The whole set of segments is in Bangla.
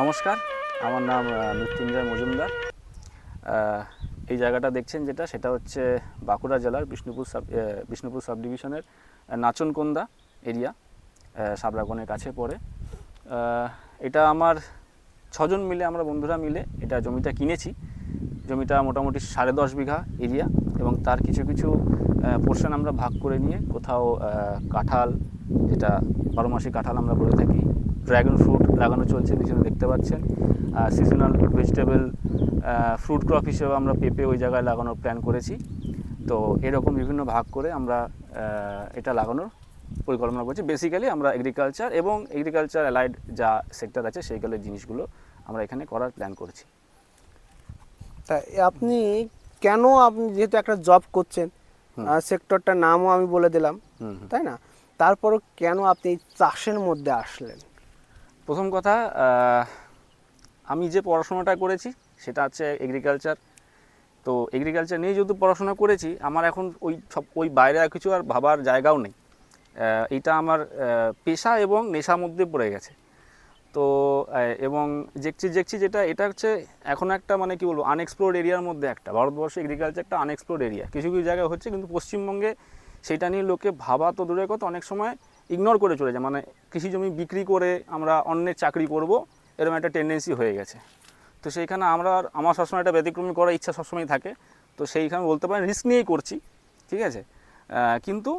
নমস্কার। আমার নাম মৃত্যুঞ্জয় মজুমদার। এই জায়গাটা দেখছেন যেটা, সেটা হচ্ছে বাঁকুড়া জেলার বিষ্ণুপুর সাব বিষ্ণুপুর সাব ডিভিশনের নাচনকোন্দা এরিয়া সাবরাগনের কাছে পড়ে। এটা আমার ছজন মিলে, আমরা বন্ধুরা মিলে এটা জমিটা কিনেছি। জমিটা মোটামুটি সাড়ে দশ বিঘা এরিয়া এবং তার কিছু কিছু পোর্শন আমরা ভাগ করে নিয়ে কোথাও কাঁঠাল, যেটা বারো মাসি কাঁঠাল আমরা বলে থাকি ড্রাগন ফ্রুট লাগানো চলছে পিছনে দেখতে পাচ্ছেন। সিজনাল ভেজিটেবল ফ্রুট ক্রপ হিসেবে আমরা পেঁপে ওই জায়গায় লাগানোর প্ল্যান করেছি। তো এরকম বিভিন্ন ভাগ করে আমরা এটা লাগানোর পরিকল্পনা করছি। বেসিক্যালি আমরা এগ্রিকালচার এবং এগ্রিকালচার অ্যালাইড যা সেক্টর আছে সেইগুলোর জিনিসগুলো আমরা এখানে করার প্ল্যান করছি। তা আপনি কেন আপনি যেহেতু একটা জব করছেন সেক্টরটার নামও আমি বলে দিলাম। তাই না? তারপরও কেন আপনি চাষের মধ্যে আসলেন? প্রথম কথা আমি যে পড়াশোনাটা করেছি, সেটা হচ্ছে এগ্রিকালচার তো এগ্রিকালচার নিয়ে যেহেতু পড়াশোনা করেছি, আমার এখন ওই সব, ওই বাইরে আর কিছু আর ভাবার জায়গাও নেই। এটা আমার পেশা এবং নেশার মধ্যে পড়ে গেছে। তো এবং দেখছি দেখছি যেটা, এটা হচ্ছে এখন একটা মানে কি বলব আনএক্সপ্লোর্ড এরিয়ার মধ্যে একটা। ভারতবর্ষে এগ্রিকালচার একটা আনএক্সপ্লোর্ড এরিয়া কিছু কিছু জায়গায় হচ্ছে, কিন্তু পশ্চিমবঙ্গে সেটা নিয়ে লোকে ভাবা তো দূরের কথা, অনেক সময় ইগনোর করে চলে যায়। মানে কৃষি জমি বিক্রি করে আমরা অন্যের চাকরি করব, এরকম একটা টেন্ডেন্সি হয়ে গেছে। তো সেইখানে আমরা আমার সবসময় একটা ব্যতিক্রমী করার ইচ্ছা সবসময় থাকে। তো সেইখানে বলতে পারেন রিস্ক নিয়েই করছি, ঠিক আছে? কিন্তু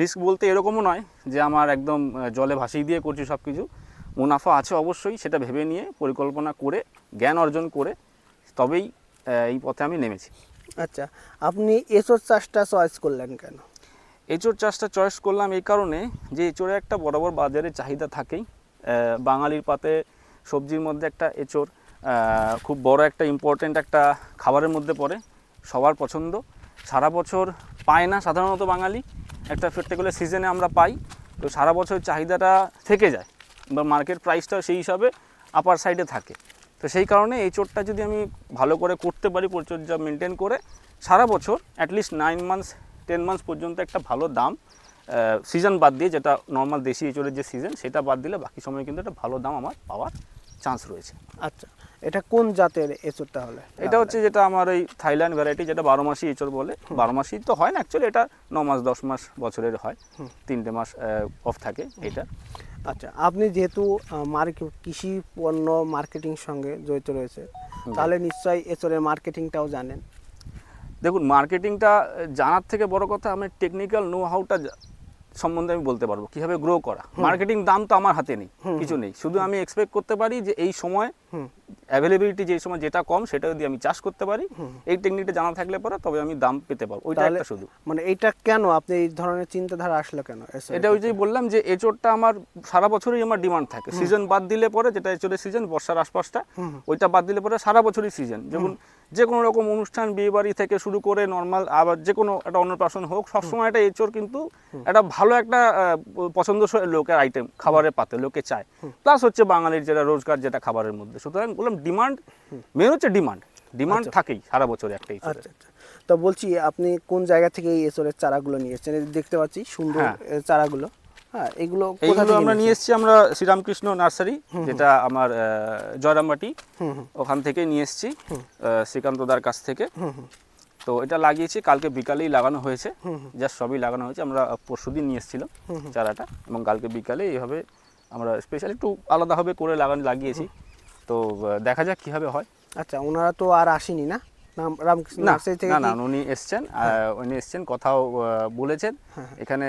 রিস্ক বলতে এরকমও নয় যে আমার একদম জলে ভাসিয়ে দিয়ে করছি সব কিছু মুনাফা আছে অবশ্যই, সেটা ভেবে নিয়ে পরিকল্পনা করে, জ্ঞান অর্জন করে তবেই এই পথে আমি নেমেছি। আচ্ছা আপনি এসব চাষটা চয়েস করলেন কেন? এঁচোড় চাষটা চয়েস করলাম এই কারণে যে এঁচোড়ে একটা বরাবর বাজারে চাহিদা থাকেই। বাঙালির পাতে সবজির মধ্যে একটা আহ, খুব বড় একটা ইম্পর্টেন্ট একটা খাবারের মধ্যে পড়ে সবার পছন্দ। সারা বছর পায় না সাধারণত বাঙালি একটা পার্টিকুলার সিজনে আমরা পাই তো সারা বছর চাহিদাটা থেকে যায় বা মার্কেট প্রাইসটাও সেই হিসাবে আপার সাইডে থাকে। তো সেই কারণে এই চোরটা যদি আমি ভালো করে করতে পারি পরিচর্যা মেনটেন করে সারা বছর at least nine months ten months পর্যন্ত একটা ভালো দাম সিজন বাদ দিয়ে যেটা নর্মাল দেশি এঁচড়ের যে সিজন সেটা বাদ দিলে বাকি সময় কিন্তু একটা ভালো দাম আমার পাওয়ার চান্স রয়েছে। আচ্ছা এটা কোন জাতের এসব তাহলে? এটা হচ্ছে যেটা আমার ওই থাইল্যান্ড ভ্যারাইটি যেটা বারো মাসি এঁচড় বলে। বারো মাসি তো হয় না অ্যাকচুয়ালি এটা ন মাস দশ মাস বছরের হয়। তিনটে মাস অফ থাকে এটা। আচ্ছা আপনি যেহেতু মার্কেট কৃষি পণ্য মার্কেটিং সঙ্গে জড়িত রয়েছে তাহলে নিশ্চয়ই এসরের মার্কেটিংটাও জানেন। দেখুন মার্কেটিংটা জানার থেকে বড় কথা আমি টেকনিক্যাল নো হাউটা সম্বন্ধে আমি বলতে পারব কীভাবে গ্রো করা। মার্কেটিং দাম তো আমার হাতে নেই কিছু নেই। শুধু আমি এক্সপেক্ট করতে পারি যে এই সময়। অ্যাভেলেবিলিটি যে সময় যেটা কম সেটা যদি আমি চাষ করতে পারি এই টেকনিকটা জানা থাকলে পরে তবে আমি দাম পেতে পারব। ওইটা একটা শুধু। মানে এইটা কেন? আপনি এই ধরনের চিন্তাধারা আসলো কেন এটা ওই যে বললাম যে এচোরটা আমার সারা বছরই আমার ডিমান্ড থাকে। সিজন বাদ দিলে পরে যেটা এচোরের সিজন বর্ষার আশপাশটা ওইটা বাদ দিলে পরে সারা বছরই সিজন যেমন যে কোনো রকম অনুষ্ঠান বিয়ে বাড়ি থেকে শুরু করে নর্মাল আবার যে কোনো একটা অন্নপ্রাশন হোক সবসময় একটা এচোর কিন্তু একটা ভালো একটা পছন্দসই লোকের আইটেম খাবারের পাতে লোকে চায়। প্লাস হচ্ছে বাঙালির যেটা রোজগার যেটা খাবারের মধ্যে। সুতরাং বললাম ডিমান্ড মেন হচ্ছে ডিমান্ড ডিমান্ড থাকেই সারা বছরে একটা এঁচোড়ের আচ্ছা আচ্ছা। তো বলছি আপনি কোন জায়গা থেকে এই এসরের চারাগুলো নিয়ে এসেছেন? দেখতে পাচ্ছি সুন্দর হ্যাঁ। চারাগুলো। হ্যাঁ এগুলো আমরা নিয়ে এসেছি আমরা শ্রীরামকৃষ্ণ নার্সারি যেটা আমার জয়রামবাটি। ওখান থেকে নিয়ে এসেছি শ্রীকান্তদার কাছ থেকে। তো এটা লাগিয়েছি কালকে বিকালেই লাগানো হয়েছে। জাস্ট সবই লাগানো হয়েছে আমরা পরশুদিন নিয়ে এসেছিলাম চারাটা। এবং কালকে বিকালে এইভাবে আমরা স্পেশালি একটু আলাদাভাবে করে লাগানো লাগিয়েছি। তো দেখা যাক কীভাবে হয়। আচ্ছা ওনারা তো আর আসেনি না? রামকৃষ্ণ না নার্সারি থেকে না না হ্যাঁ। উনি এসছেন উনি এসছেন কথাও বলেছেন। এখানে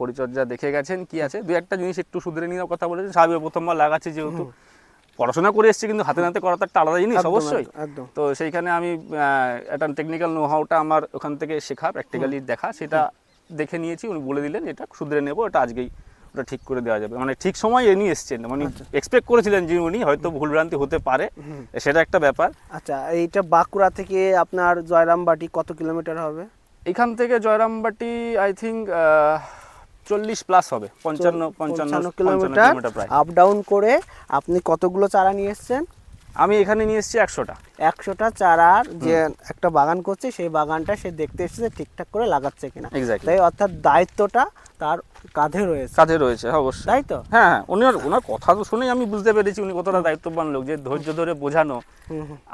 পরিচর্যা দেখে গেছেন কি আছে। দু একটা জিনিস একটু শুধরে নিয়ে কথা বলেছেন স্বাভাবিক প্রথমবার লাগাচ্ছি যেহেতু। পড়াশোনা করে এসেছি কিন্তু হাতে নাতে করা তো একটা আলাদা জিনিস অবশ্যই। তো সেইখানে আমি একটা টেকনিক্যাল নো হাউটা আমার ওখান থেকে শেখা প্র্যাকটিক্যালি দেখা সেটা দেখে নিয়েছি উনি বলে দিলেন এটা শুধরে নেব এটা আজকেই ওটা ঠিক করে দেওয়া যাবে। মানে ঠিক সময় এ নিয়ে এসছেন। মানে আচ্ছা। এক্সপেক্ট করেছিলেন যে উনি হয়তো ভুলভ্রান্তি হতে পারে। সেটা একটা ব্যাপার। আচ্ছা এইটা বাঁকুড়া থেকে আপনার জয়রামবাটি কত কিলোমিটার হবে? এখান থেকে জয়রামবাটি আই থিঙ্ক চল্লিশ প্লাস হবে। পঞ্চান্ন পঞ্চান্ন কিলোমিটার প্রায়। আপ ডাউন করে আপনি কতগুলো চারা নিয়ে এসেছেন? আমি এখানে নিয়ে এসেছি একশোটা। একশোটা চারার যে একটা বাগান করছে সেই বাগানটা সে দেখতে এসেছে ঠিকঠাক করে লাগাচ্ছে কিনা। তাই অর্থাৎ দায়িত্বটা তার কাঁধে রয়েছে। কাজে রয়েছে হ্যাঁ, অবশ্যই। তাই তো? হ্যাঁ হ্যাঁ ওনার ওনার কথা তো শুনেই আমি বুঝতে পেরেছি উনি কতটা দায়িত্ববান লোক যে ধৈর্য ধরে বোঝানো।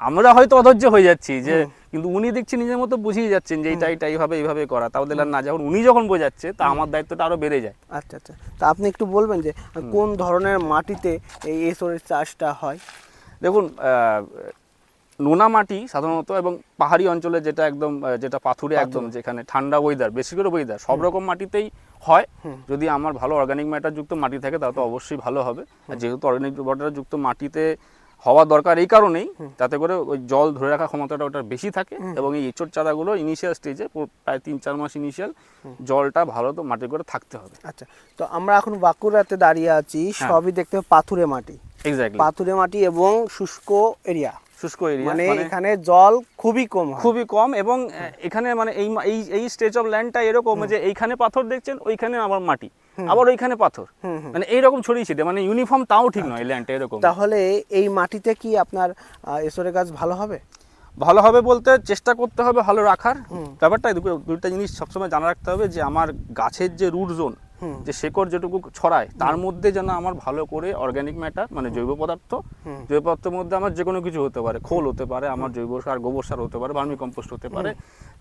আমরা হয়তো অধৈর্য হয়ে যাচ্ছি যে কিন্তু উনি দেখছি নিজের মতো বুঝিয়ে যাচ্ছেন যে এইটা এইটা এইভাবে এইভাবে করা তাও দিলাম না যখন উনি যখন বোঝাচ্ছে তা আমার দায়িত্বটা আরও বেড়ে যায়। আচ্ছা আচ্ছা। তা আপনি একটু বলবেন যে কোন ধরনের মাটিতে এই এসরের চাষটা হয়? দেখুন নোনা মাটি সাধারণত এবং পাহাড়ি অঞ্চলে যেটা একদম যেটা পাথুরে একদম যেখানে ঠান্ডা ওয়েদার বেশি করে ওয়েদার সব রকম মাটিতেই হয়। যদি আমার ভালো অর্গানিক ম্যাটার যুক্ত মাটি থাকে তাহলে তো অবশ্যই ভালো হবে। আর যেহেতু অর্গানিক ম্যাটার যুক্ত মাটিতে হওয়া দরকার এই কারণেই তাতে করে ওই জল ধরে রাখার ক্ষমতাটা ওটার বেশি থাকে এবং এই এঁচড় চারাগুলো ইনিশিয়াল স্টেজে প্রায় তিন চার মাস ইনিশিয়াল জলটা ভালো তো মাটি করে থাকতে হবে। আচ্ছা তো আমরা এখন বাঁকুড়াতে দাঁড়িয়ে আছি হ্যাঁ। সবই দেখতে হবে পাথুরে মাটি। এক্স্যাক্টলি পাথুরে মাটি এবং শুষ্ক এরিয়া শুষ্ক এরিয়া মানে এখানে জল খুবই কম খুবই কম এবং এখানে মানে এই এই স্টেজ অফ ল্যান্ডটা এরকম যে এইখানে পাথর দেখছেন ওইখানে আবার মাটি আবার ওইখানে পাথর। মানে এইরকম ছড়িয়ে ছিটে মানে ইউনিফর্ম তাও ঠিক নয় ল্যান্ডটা এরকম। তাহলে এই মাটিতে কি আপনার এসরে গাছ ভালো হবে? ভালো হবে বলতে চেষ্টা করতে হবে ভালো রাখার। ব্যাপারটা দুটো জিনিস সবসময় জানা রাখতে হবে যে আমার গাছের যে রুট জোন। যে শেকড় যেটুকু ছড়ায় তার মধ্যে যেন আমার ভালো করে অর্গানিক ম্যাটার মানে জৈব পদার্থ জৈব পদার্থের মধ্যে আমার যে কোনো কিছু হতে পারে খোল হতে পারে আমার জৈব সার গোবর সার হতে পারে ভার্মি কম্পোস্ট হতে পারে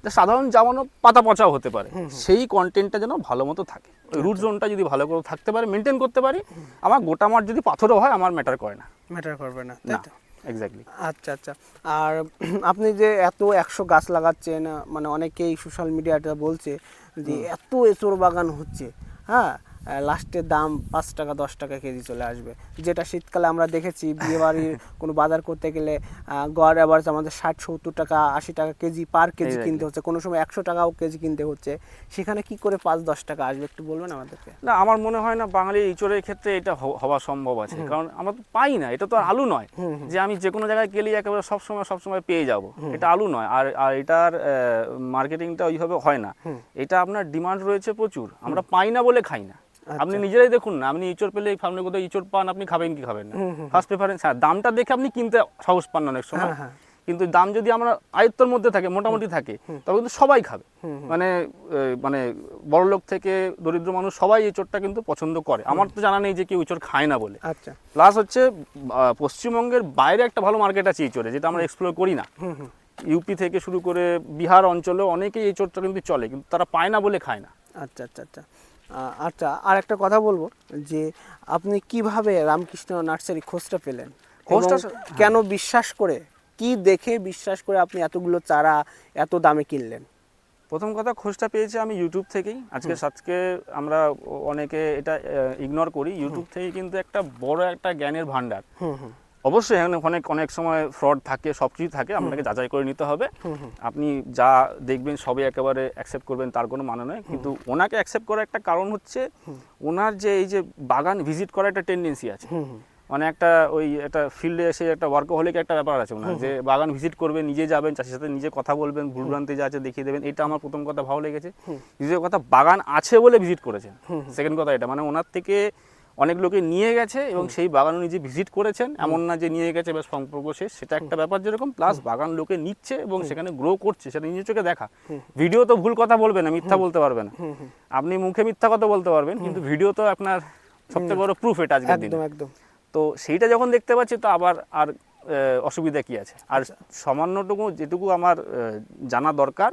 যা সাধারণ জামানো পাতা পচাও হতে পারে সেই কন্টেন্টটা যেন ভালো মতো থাকে। রুট জোনটা যদি ভালো করে থাকতে পারে মেনটেন করতে পারি আমার গোটা মাঠ যদি পাথরও হয় আমার ম্যাটার করে না। ম্যাটার করবে না এক্স্যাক্টলি আচ্ছা আচ্ছা। আর আপনি যে এত একশো গাছ লাগাচ্ছেন মানে অনেকেই সোশ্যাল মিডিয়াটা বলছে যে এত এঁচড় বাগান হচ্ছে। হ্যাঁ লাস্টের দাম পাঁচ টাকা দশ টাকা কেজি চলে আসবে। যেটা শীতকালে আমরা দেখেছি বিয়ে বাড়ির কোনো বাজার করতে গেলে গড় অ্যাভারেজ আমাদের ষাট সত্তর টাকা আশি টাকা কেজি পার কেজি কিনতে হচ্ছে। কোনো সময় একশো টাকাও কেজি কিনতে হচ্ছে। সেখানে কি করে পাঁচ দশ টাকা আসবে? একটু বলবেন আমাদেরকে। না আমার মনে হয় না বাঙালি ইঁচড়ের ক্ষেত্রে এটা হওয়া সম্ভব আছে। কারণ আমরা তো পাই না এটা তো আর আলু নয়। যে আমি যে কোনো জায়গায় গেলেই একেবারে সবসময় সবসময় পেয়ে যাব। এটা আলু নয়। আর আর এটার মার্কেটিংটা ওইভাবে হয় না। এটা আপনার ডিমান্ড রয়েছে প্রচুর। আমরা পাই না বলে খাই না। আপনি নিজেরাই দেখুন না আপনি ইঁচড় পেলে সামনে কোথাও ইঁচড় পান আপনি খাবেন কি খাবেন না। ফার্স্ট প্রেফারেন্স হ্যাঁ দামটা দেখে আপনি কিনতে সাহস পান অনেক সময়। হ্যাঁ, হ্যাঁ। কিন্তু দাম যদি আমরা আয়ত্তর মধ্যে থাকে মোটামুটি থাকে তবে কিন্তু সবাই খাবে। মানে মানে বড় লোক থেকে দরিদ্র মানুষ সবাই এই চোরটা কিন্তু পছন্দ করে। আমার তো জানা নেই যে কেউ চোর খায় না বলে। আচ্ছা। প্লাস হচ্ছে পশ্চিমবঙ্গের বাইরে একটা ভালো মার্কেট আছে এই চোরে যেটা আমরা এক্সপ্লোর করি না। ইউপি থেকে শুরু করে বিহার অঞ্চলে অনেকেই এই চোরটা কিন্তু চলে কিন্তু তারা পায় না বলে খায় না। আচ্ছা আচ্ছা আচ্ছা। আচ্ছা আর একটা কথা বলব যে আপনি কীভাবে রামকৃষ্ণ নার্সারি খোঁজটা পেলেন? খোঁজটা কেন বিশ্বাস করে কি দেখে বিশ্বাস করে আপনি এতগুলো চারা এত দামে কিনলেন? প্রথম কথা খোঁজটা পেয়েছি আমি ইউটিউব থেকেই। আজকে আজকে আমরা অনেকে এটা ইগনোর করি। ইউটিউব থেকে কিন্তু একটা বড় একটা জ্ঞানের ভান্ডার অবশ্যই এখানে অনেক অনেক সময় ফ্রড থাকে সব কিছু থাকে আপনাকে যাচাই করে নিতে হবে। আপনি যা দেখবেন সবই একেবারে অ্যাকসেপ্ট করবেন তার কোনো মানে নয়। কিন্তু ওনাকে অ্যাকসেপ্ট করার একটা কারণ হচ্ছে ওনার যে এই যে বাগান ভিজিট করার একটা টেন্ডেন্সি আছে। মানে একটা ওই একটা ফিল্ডে এসে একটা ওয়ার্কহলিক একটা ব্যাপার আছে ওনার। যে বাগান ভিজিট করবেন নিজে যাবেন চাষির সাথে নিজে কথা বলবেন ভুলভ্রান্তি যা আছে দেখিয়ে দেবেন এটা আমার প্রথম কথা ভালো লেগেছে। দ্বিতীয় কথা বাগান আছে বলে ভিজিট করেছেন। সেকেন্ড কথা এটা। মানে ওনার থেকে অনেক লোকে নিয়ে গেছে এবং সেই বাগানও নিজে ভিজিট করেছেন। এমন না যে নিয়ে গেছে বেশ সম্পর্ক শেষ। সেটা একটা ব্যাপার যেরকম প্লাস বাগান লোকে নিচ্ছে এবং সেখানে গ্রো করছে সেটা নিজের চোখে দেখা। ভিডিও তো ভুল কথা বলবে না মিথ্যা বলতে পারবে না। আপনি মুখে মিথ্যা কথা বলতে পারবেন কিন্তু ভিডিও তো আপনার সবচেয়ে বড় প্রুফ এটা আজকের দিন। একদম। তো সেইটা যখন দেখতে পাচ্ছি তো আবার আর অসুবিধা কি আছে? আর সামান্যটুকু যেটুকু আমার জানা দরকার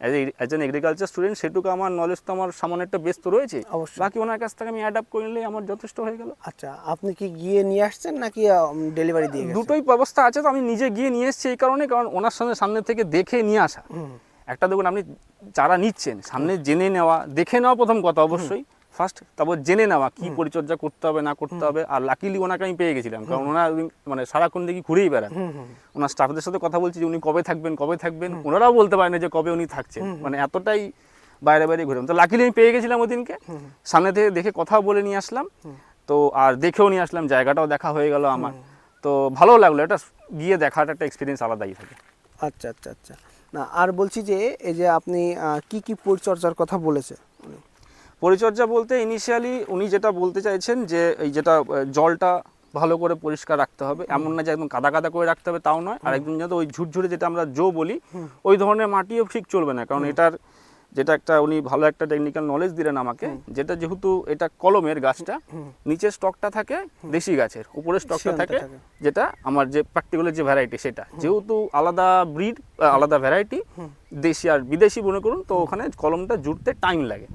অ্যাজ অ্যাজ এগ্রিকালচার স্টুডেন্ট সেটুকু আমার নলেজ তো আমার সামান্য একটা তো রয়েছে। বাকি ওনার কাছ থেকে আমি অ্যাডাপ্ট করে নিলেই আমার যথেষ্ট হয়ে গেল। আচ্ছা আপনি কি গিয়ে নিয়ে আসছেন নাকি ডেলিভারি দিয়ে দুটোই ব্যবস্থা আছে তো আমি নিজে গিয়ে নিয়ে এসেছি এই কারণে কারণ ওনার সঙ্গে সামনে থেকে দেখে নিয়ে আসা। একটা দেখুন আপনি যারা নিচ্ছেন সামনে জেনে নেওয়া দেখে নেওয়া প্রথম কথা অবশ্যই। ফার্স্ট তারপর জেনে নেওয়া কি পরিচর্যা করতে হবে না করতে হবে। আর লাকিলি ওনাকে আমি পেয়ে গেছিলাম। কারণ ওনার মানে সারাক্ষণ দেখি ঘুরেই বেড়ান। ওনার স্টাফদের সাথে কথা বলছি যে উনি কবে থাকবেন কবে থাকবেন? ওনারাও বলতে পারেন যে কবে উনি থাকছেন? মানে এতটাই বাইরে বাইরে ঘুরে। তো লাকিলি আমি পেয়ে গেছিলাম ওই দিনকে সামনে থেকে দেখে কথাও বলে নিয়ে আসলাম। তো আর দেখেও নিয়ে আসলাম জায়গাটাও দেখা হয়ে গেল আমার। তো ভালো লাগল এটা গিয়ে দেখার একটা এক্সপিরিয়েন্স আলাদাই থাকে। আচ্ছা আচ্ছা আচ্ছা। না আর বলছি যে এই যে আপনি কি কি পরিচর্যার কথা বলেছে? পরিচর্যা বলতে ইনিশিয়ালি উনি যেটা বলতে চাইছেন যে এই যেটা জলটা ভালো করে পরিষ্কার রাখতে হবে। এমন না যে একদম কাদা কাদা করে রাখতে হবে তাও নয়। আর একদম যাতে ওই ঝুরঝুরে যেটা আমরা জো বলি ওই ধরনের মাটিও ঠিক চলবে না। কারণ এটার যেটা একটা উনি ভালো একটা টেকনিক্যাল নলেজ দিলেন আমাকে যেটা যেহেতু এটা কলমের গাছটা নিচের স্টকটা থাকে দেশি গাছের উপরে স্টকটা থাকে থাকে। যেটা আমার যে পার্টিকুলার যে ভ্যারাইটি সেটা। যেহেতু আলাদা ব্রিড আলাদা ভ্যারাইটি দেশি আর বিদেশি মনে করুন তো ওখানে কলমটা জুড়তে টাইম লাগে।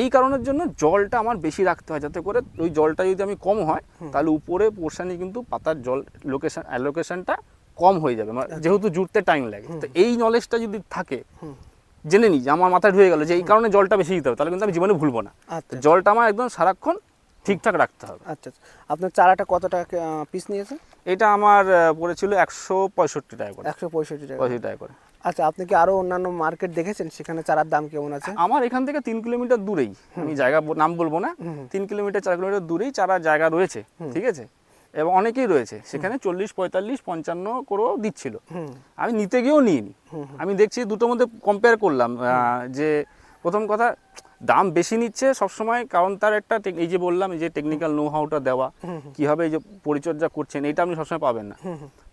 এই কারণের জন্য জলটা আমার বেশি রাখতে হয় যাতে করে ওই জলটা যদি আমি কম হয় তাহলে উপরে পোর্শনে কিন্তু পাতার জল লোকেশন অ্যালোকেশনটা কম হয়ে যাবে। মানে যেহেতু জুড়তে টাইম লাগে। তো এই নলেজটা যদি থাকে জেনে নিই যে আমার মাথায় ঢুকে গেল যে এই কারণে জলটা বেশি দিতে হবে তাহলে কিন্তু আমি জীবনে ভুলবো না। আচ্ছা। জলটা আমার একদম সারাক্ষণ ঠিকঠাক রাখতে হবে। আচ্ছা আচ্ছা। আপনার চারাটা কত টাকা পিস নিয়েছে? এটা আমার পড়েছিল একশো পঁয়ষট্টি টাকা করে। একশো পঁয়ষট্টি টাকা পঁয়ষট্টি টাকা করে। আচ্ছা আপনি কি আরও অন্যান্য মার্কেট দেখেছেন? সেখানে চারার দাম কেমন আছে? আমার এখান থেকে তিন কিলোমিটার দূরেই। আমি জায়গা নাম বলব না। তিন কিলোমিটার চার কিলোমিটার দূরেই চারা জায়গা রয়েছে ঠিক আছে? এবং অনেকেই রয়েছে। সেখানে চল্লিশ পঁয়তাল্লিশ পঞ্চান্ন করেও দিচ্ছিল। আমি নিতে গিয়েও নিইনি। আমি দেখছি দুটোর মধ্যে কম্পেয়ার করলাম যে প্রথম কথা দাম বেশি নিচ্ছে সবসময় কারণ তার একটা এই যে বললাম এই যে টেকনিক্যাল নো হাউটা দেওয়া কীভাবে এই যে পরিচর্যা করছেন এটা আপনি সবসময় পাবেন না।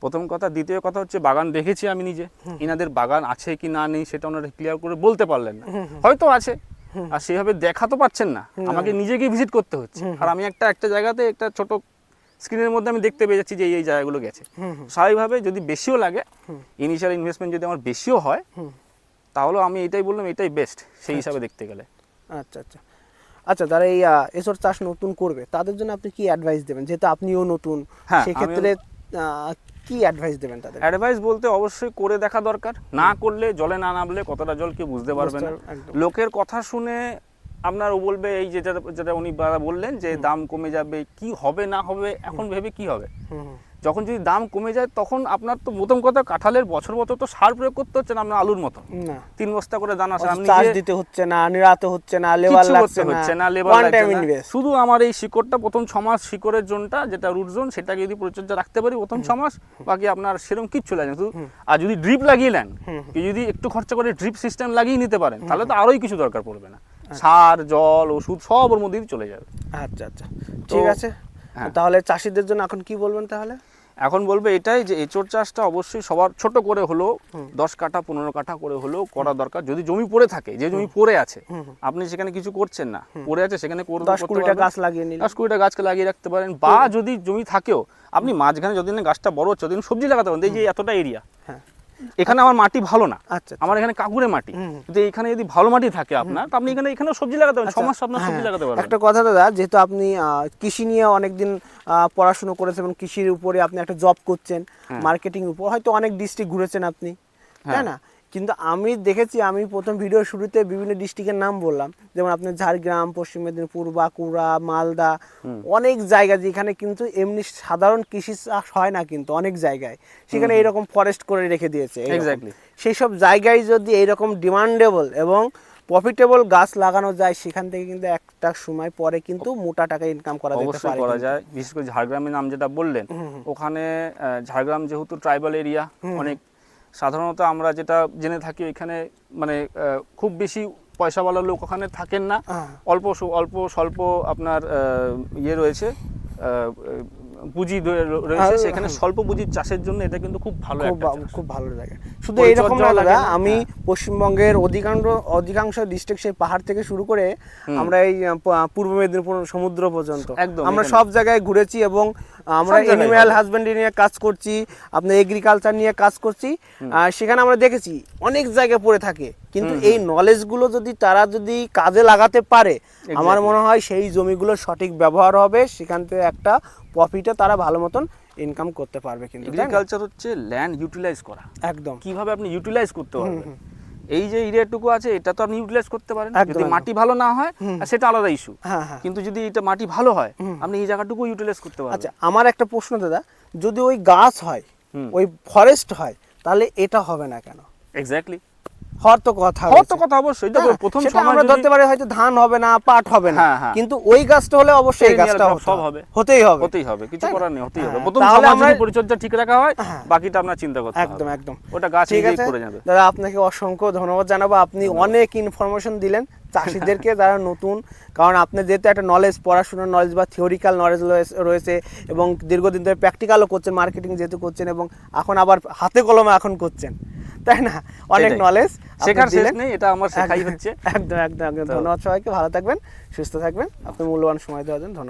প্রথম কথা দ্বিতীয় কথা হচ্ছে বাগান দেখেছি আমি নিজে। এনাদের বাগান আছে কি না নেই সেটা ওনারা ক্লিয়ার করে বলতে পারলেন না। হয়তো আছে আর সেভাবে দেখা তো পাচ্ছেন না। আমাকে নিজেকে ভিজিট করতে হচ্ছে। আর আমি একটা একটা জায়গাতে একটা ছোট স্ক্রিনের মধ্যে আমি দেখতে পেয়ে যাচ্ছি যে এই এই জায়গাগুলো গেছে। স্বাভাবিকভাবে যদি বেশিও লাগে ইনিশিয়াল ইনভেস্টমেন্ট যদি আমার বেশিও হয় তাহলে আমি এটাই বললাম এটাই বেস্ট সেই হিসাবে দেখতে গেলে। আচ্ছা আচ্ছা। আচ্ছা যারা এই এসব চাষ নতুন করবে তাদের জন্য আপনি কি অ্যাডভাইস দেবেন? যেহেতু আপনিও নতুন হ্যাঁ, সেক্ষেত্রে কি অ্যাডভাইস দেবেন তাদের? অ্যাডভাইস বলতে অবশ্যই করে দেখা দরকার। না করলে জলে না নামলে কতটা জল কেউ বুঝতে পারবে না। লোকের কথা শুনে আপনার ও বলবে এই যেটা যেটা উনি বললেন যে দাম কমে যাবে কি হবে না হবে এখন ভেবে কি হবে? যখন যদি দাম কমে যায় তখন আপনার তো প্রথম কথা কাঁঠালের বছর বছর তো সার প্রয়োগ করতে হচ্ছে না আপনার আলুর মতো তিন বস্তা করে দানা সার দিতে হচ্ছে না নিরাতে হচ্ছে না লেবার লাগছে হচ্ছে না লেবার লাগছে শুধু আমার এই শিকড়টা প্রথম ছ মাস শিকড়ের জোনটা যেটা রুট জোন সেটাকে যদি পরিচর্যা রাখতে পারি প্রথম ছ মাস বাকি আপনার সেরকম কিচ্ছু লাগে শুধু আর যদি ড্রিপ লাগিয়ে নেন যদি একটু খরচা করে ড্রিপ সিস্টেম লাগিয়ে নিতে পারেন তাহলে তো আরোই কিছু দরকার পড়বে না। সার জল ওষুধ সব ওর মধ্যেই চলে যাবে। আচ্ছা আচ্ছা। ঠিক আছে। হ্যাঁ। তাহলে চাষিদের জন্য এখন কি বলবেন তাহলে? এখন বলবে এটাই যে এঁচড় চাষটা অবশ্যই সবার ছোট করে হলেও দশ কাঠা পনেরো কাঠা করে হলেও করা দরকার। যদি জমি পড়ে থাকে যে জমি পড়ে আছে আপনি সেখানে কিছু করছেন না। পড়ে আছে সেখানে দশ কুড়িটা গাছ লাগিয়ে নিন দশ কুড়িটা গাছকে লাগিয়ে রাখতে পারেন। বা যদি জমি থাকেও আপনি মাঝখানে যতদিন গাছটা বড় হচ্ছে ততদিন সবজি লাগাতে পারেন। এই যে এতটা এরিয়া এখানে আমার মাটি ভালো না। আচ্ছা আমার এখানে কাকুরে মাটি। যে এখানে যদি ভালো মাটি থাকে আপনার আপনি এখানে এখানে সবজি লাগাতে পারেন সমস্যা আপনার সবজি হ্যাঁ, লাগাতে পারেন একটা কথা দাদা যেহেতু আপনি কৃষি নিয়ে অনেকদিন আহ, পড়াশুনো করেছেন এবং কৃষির উপরে আপনি একটা জব করছেন হ্যাঁ। মার্কেটিং উপর হয়তো অনেক ডিস্ট্রিক্ট ঘুরেছেন আপনি তাই না? কিন্তু আমি দেখেছি আমি প্রথম ভিডিও শুরুতে বিভিন্ন ডিস্ট্রিক্টের নাম বললাম। যেমন আপনার ঝাড়গ্রাম পশ্চিম মেদিনীপুর বাঁকুড়া মালদা অনেক জায়গা যেখানে কিন্তু এমনি সাধারণ কৃষি চাষ হয় না কিন্তু অনেক জায়গায়। সেখানে এরকম ফরেস্ট করে রেখে দিয়েছে সেই সব জায়গায় যদি এইরকম ডিমান্ডেবল এবং প্রফিটেবল গাছ লাগানো যায় সেখান থেকে কিন্তু একটা সময় পরে কিন্তু মোটা টাকা ইনকাম করা অবশ্যই করা যায়। বিশেষ করে ঝাড়গ্রামের নাম যেটা বললেন ওখানে ঝাড়গ্রাম যেহেতু ট্রাইবাল এরিয়া অনেক সাধারণত আমরা যেটা জেনে থাকি এখানে মানে খুব বেশি পয়সাওয়ালা লোক ওখানে থাকেন না হ্যাঁ। অল্প অল্প স্বল্প আপনার ইয়ে রয়েছে পুঁজি রয়েছে সেখানে স্বল্প পুঁজির চাষের জন্য এটা কিন্তু খুব ভালো খুব ভালো জায়গা। শুধু এইরকম না দাদা আমি হ্যাঁ। পশ্চিমবঙ্গের অধিকাংশ অধিকাংশ ডিস্ট্রিক্ট সেই পাহাড় থেকে শুরু করে আমরা এই পূর্ব মেদিনীপুর সমুদ্র পর্যন্ত। একদম, আমরা সব জায়গায় ঘুরেছি এবং আমরা এনিম্যাল ভালো। নিয়ে কাজ করছি আপনার এগ্রিকালচার নিয়ে কাজ করছি। সেখানে আমরা দেখেছি অনেক জায়গায় পড়ে থাকে। কিন্তু এই নলেজগুলো যদি তারা যদি কাজে লাগাতে পারে আমার মনে হয় সেই জমিগুলো সঠিক ব্যবহার হবে সেখান থেকে একটা প্রফিটে তারা ভালো মতন ইনকাম করতে পারবে কিন্তু এগ্রিকালচার হচ্ছে ল্যান্ড ইউটিলাইজ করা। একদম। কীভাবে আপনি ইউটিলাইজ করতে পারবেন? এই যে এরিয়াটুকু আছে এটা তো আপনি ইউটিলাইজ করতে পারেন। যদি মাটি ভালো না হয় সেটা আলাদা ইস্যু হ্যাঁ হ্যাঁ। কিন্তু যদি এটা মাটি ভালো হয় আপনি এই জায়গাটুকু ইউটিলাইজ করতে পারবেন। আচ্ছা আমার একটা প্রশ্ন দাদা যদি ওই গাছ হয় ওই ফরেস্ট হয় তাহলে এটা হবে না কেন? এক্স্যাক্টলি হওয়ার তো কথা হওয়ার তো কথা অবশ্যই। হ্যাঁ, প্রথম সময় আমরা ধরতে পারি হয়তো ধান হবে না পাট হবে না। হ্যাঁ, হ্যাঁ। কিন্তু ওই গাছটা হলে অবশ্যই এই গাছটা সব হবে। হতেই হবে। হতেই হবে কিছু করার নেই হতেই হবে। প্রথম সময় যদি পরিচর্যা ঠিক রাখা হয়। বাকিটা আপনার চিন্তা করতে একদম একদম। ওটা গাছ নিজেই করে যাবে। দাদা আপনাকে অসংখ্য ধন্যবাদ জানাব। আপনি অনেক ইনফরমেশন দিলেন। চাষিদেরকে যারা নতুন কারণ আপনি যেহেতু একটা নলেজ পড়াশোনার নলেজ বা থিওরিক্যাল নলেজ রয়েছে এবং দীর্ঘদিন ধরে প্র্যাকটিক্যালও করছেন মার্কেটিং যেহেতু করছেন এবং এখন আবার হাতে কলমে এখন করছেন তাই না? অনেক নলেজ শেখার শেষ নেই এটা আমার শেখাই হচ্ছে। একদম একদম একদম। ধন্যবাদ সবাইকে ভালো থাকবেন সুস্থ থাকবেন। আপনি মূল্যবান সময় দেওয়ার জন্য ধন্যবাদ।